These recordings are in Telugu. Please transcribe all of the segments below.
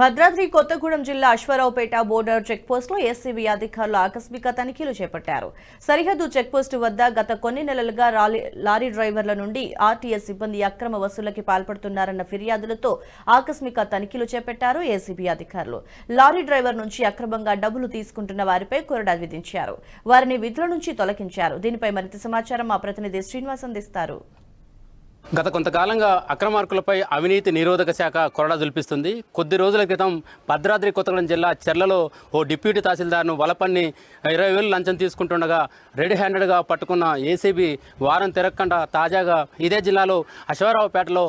భద్రాద్రి కొత్తగూడెం జిల్లా అశ్వారావుపేట బోర్డర్ చెక్పోస్టులో ఏసీబీ అధికారులు ఆకస్మిక తనిఖీలు చేపట్టారు. సరిహద్దు చెక్పోస్టు వద్ద గత కొన్ని నెలలుగా లారీ డ్రైవర్ల నుండి ఆర్టీఎస్ సిబ్బంది అక్రమ వసూళ్ళకి పాల్పడుతున్నారన్న ఫిర్యాదులతో ఆకస్మిక తనిఖీలు చేపట్టారు ఏసీబీ అధికారులు. లారీ డ్రైవర్ నుంచి అక్రమంగా డబ్బులు తీసుకుంటున్న వారిపై కొరడా విధించారు. వారిని విధుల నుంచి తొలగించారు. దీనిపై మరింత సమాచారం మా ప్రతినిధి శ్రీనివాస్ అందిస్తారు. గత కొంతకాలంగా అక్రమార్కులపై అవినీతి నిరోధక శాఖ కొరడా జుల్పిస్తుంది కొద్ది రోజుల క్రితం భద్రాద్రి కొత్తగూడెం జిల్లా చెర్లలో ఓ డిప్యూటీ తహసీల్దార్ను వలపన్ని ఇరవై వేలు లంచం తీసుకుంటుండగా రెడ్ హ్యాండెడ్గా పట్టుకున్న ఏసీబీ వారం తిరగకుండా తాజాగా ఇదే జిల్లాలో అశ్వారావుపేటలో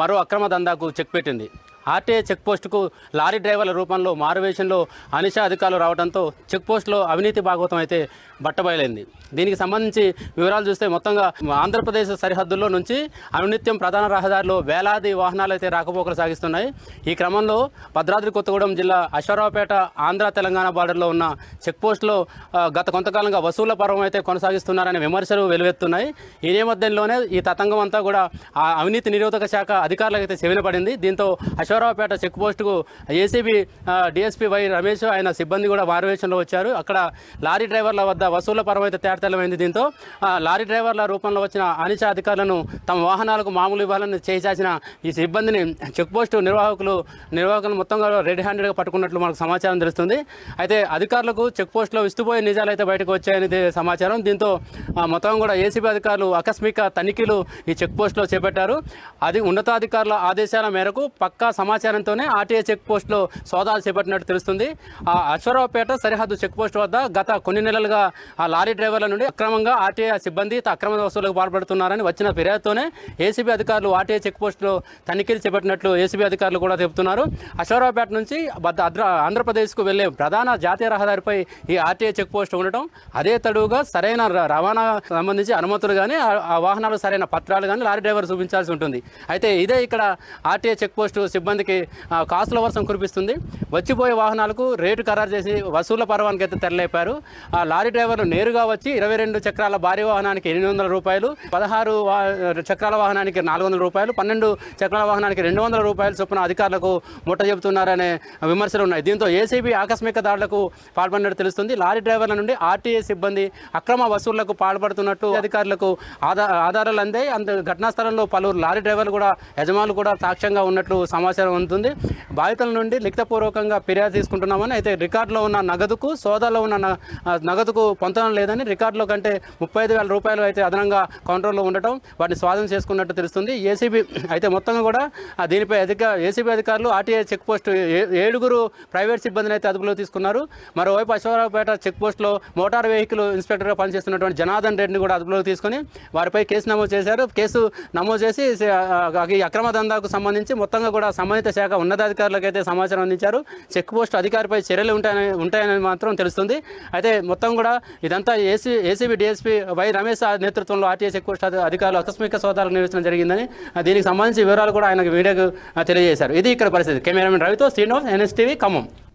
మరో అక్రమ దందాకు చెక్ పెట్టింది. ఆర్టీఏ చెక్పోస్టుకు లారీ డ్రైవర్ల రూపంలో మారువేషంలో అనిషా అధికారులు రావడంతో చెక్పోస్టులో అవినీతి భాగవతం అయితే బట్టబయలైంది. దీనికి సంబంధించి వివరాలు చూస్తే మొత్తంగా ఆంధ్రప్రదేశ్ సరిహద్దుల్లో నుంచి అనునిత్యం ప్రధాన రహదారిలో వేలాది వాహనాలు అయితే రాకపోకలు సాగిస్తున్నాయి. ఈ క్రమంలో భద్రాద్రి కొత్తగూడెం జిల్లా అశ్వరావుపేట ఆంధ్ర తెలంగాణ బార్డర్లో ఉన్న చెక్పోస్టులో గత కొంతకాలంగా వసూళ్ళ పర్వం అయితే కొనసాగిస్తున్నారనే విమర్శలు వెలువెత్తున్నాయి. ఈ నేపథ్యంలోనే ఈ తతంగం అంతా కూడా ఆ అవినీతి నిరోధక శాఖ అధికారులకైతే అయితే చెవిన పడింది దీంతో అశ్వరావుపేట చెక్ పోస్టుకు ఏసీబీ డిఎస్పీ వై రమేష్ ఆయన సిబ్బంది కూడా మారువేషంలో వచ్చారు. అక్కడ లారీ డ్రైవర్ల వద్ద వసూల పర్వం అయితే తేటతెల్లమైంది దీంతో. లారీ డ్రైవర్ల రూపంలో వచ్చిన అనిచ అధికారులను తమ వాహనాలకు మామూలు ఇవ్వాలని చేసిన ఈ సిబ్బందిని చెక్ పోస్టు నిర్వాహకులు నిర్వాహకులు మొత్తంగా రెడ్ హ్యాండెడ్గా పట్టుకున్నట్లు మనకు సమాచారం తెలుస్తుంది. అయితే అధికారులకు చెక్ పోస్టులో విస్తుపోయే నిజాలు అయితే బయటకు వచ్చాయని సమాచారం. దీంతో మొత్తం కూడా ఏసీబీ అధికారులు ఆకస్మిక తనిఖీలు ఈ చెక్ పోస్టులో చేపట్టారు. అది ఉన్నతాధికారుల ఆదేశాల మేరకు పక్కా సమాచారంతోనే ఆర్టీఏ చెక్ పోస్టులో సోదాలు చేపట్టినట్టు తెలుస్తుంది. ఆ అశ్వరావుపేట సరిహద్దు చెక్ పోస్ట్ వద్ద గత కొన్ని నెలలుగా ఆ లారీ డ్రైవర్ల నుండి అక్రమంగా ఆర్టీఏ సిబ్బంది అక్రమ వసూలకు పాల్పడుతున్నారని వచ్చిన ఫిర్యాదుతోనే ఏసీబీ అధికారులు ఆర్టీఏ చెక్ పోస్టులో తనిఖీలు చేపట్టినట్లు ఏసీబీ అధికారులు కూడా చెబుతున్నారు. అశ్వరావుపేట నుంచి ఆంధ్రప్రదేశ్కు వెళ్ళే ప్రధాన జాతీయ రహదారిపై ఈ ఆర్టీఏ చెక్ పోస్ట్ ఉండటం అదే తడువుగా సరైన రవాణా సంబంధించి అనుమతులు కానీ ఆ వాహనాలు సరైన పత్రాలు కానీ లారీ డ్రైవర్ చూపించాల్సి ఉంటుంది. అయితే ఇదే ఇక్కడ ఆర్టీఏ చెక్ పోస్టు సిబ్బంది ఆ, కాసుల వర్షం కురిపిస్తుంది. వచ్చిపోయే వాహనాలకు రేటు ఖరారు చేసి వసూళ్ళ పర్వానికి అయితే తెరలేపారు. ఆ లారీ డ్రైవర్లు నేరుగా వచ్చి ఇరవై రెండు చక్రాల భారీ వాహనానికి ఎనిమిది వందల రూపాయలు పదహారు చక్రాల వాహనానికి నాలుగు వందల రూపాయలు పన్నెండు చక్రాల వాహనానికి రెండు వందల రూపాయలు చొప్పున అధికారులకు ముట్ట చెబుతున్నారనే విమర్శలు ఉన్నాయి. దీంతో ఏసీబీ ఆకస్మిక దాడులకు పాల్పడినట్టు తెలుస్తుంది. లారీ డ్రైవర్ల నుండి ఆర్టీఏ సిబ్బంది అక్రమ వసూళ్ళకు పాల్పడుతున్నట్టు అధికారులకు ఆధార ఆధారాలు అందాయి. అంత ఘటనా స్థలంలో పలువురు లారీ డ్రైవర్లు కూడా యజమానులు కూడా సాక్ష్యంగా ఉన్నట్లు సమాచారం ఉంటుంది. బాధితుల నుండి లిఖితపూర్వకంగా ఫిర్యాదు తీసుకుంటున్నామని అయితే రికార్డులో ఉన్న నగదుకు సోదాలో ఉన్న నగదుకు పొందడం లేదని రికార్డులో కంటే ముప్పై ఐదు వేల రూపాయలు అయితే అదనంగా కౌంటర్లో ఉండటం వాటిని స్వాధీనం చేసుకున్నట్టు తెలుస్తుంది. ఏసీబీ అయితే మొత్తంగా కూడా దీనిపై అధిక ఏసీబీ అధికారులు ఆర్టీఐ చెక్ పోస్ట్ ఏడుగురు ప్రైవేట్ సిబ్బందిని అయితే అదుపులో తీసుకున్నారు. మరోవైపు అశ్వరావుపేట చెక్ పోస్ట్లో మోటార్ వెహికల్ ఇన్స్పెక్టర్గా పనిచేస్తున్నటువంటి జనార్దన్ రెడ్డిని కూడా అదుపులోకి తీసుకొని వారిపై కేసు నమోదు చేశారు. కేసు నమోదు చేసి అక్రమ దందాకు సంబంధించి మొత్తంగా కూడా సంబంధిత శాఖ ఉన్నతాధికారులకు అయితే సమాచారం అందించారు. చెక్ పోస్ట్ అధికారిపై చర్యలు ఉంటాయని ఉంటాయని మాత్రం తెలుస్తుంది. అయితే మొత్తం కూడా ఇదంతా AC ACB DSP Y Ramesh నేతృత్వంలో ఆర్టీఏ చెక్ పోస్ట్ అధికారులు ఆకస్మిక సోదాలు నిర్వహించడం జరిగిందని దీనికి సంబంధించి వివరాలు కూడా ఆయనకు వీడియోకు తెలియజేశారు. ఇది ఇక్కడ పరిస్థితి. కెమెరామెన్ రవితో శ్రీనివాస్ ఎన్ఎస్టీవీ ఖమ్మం.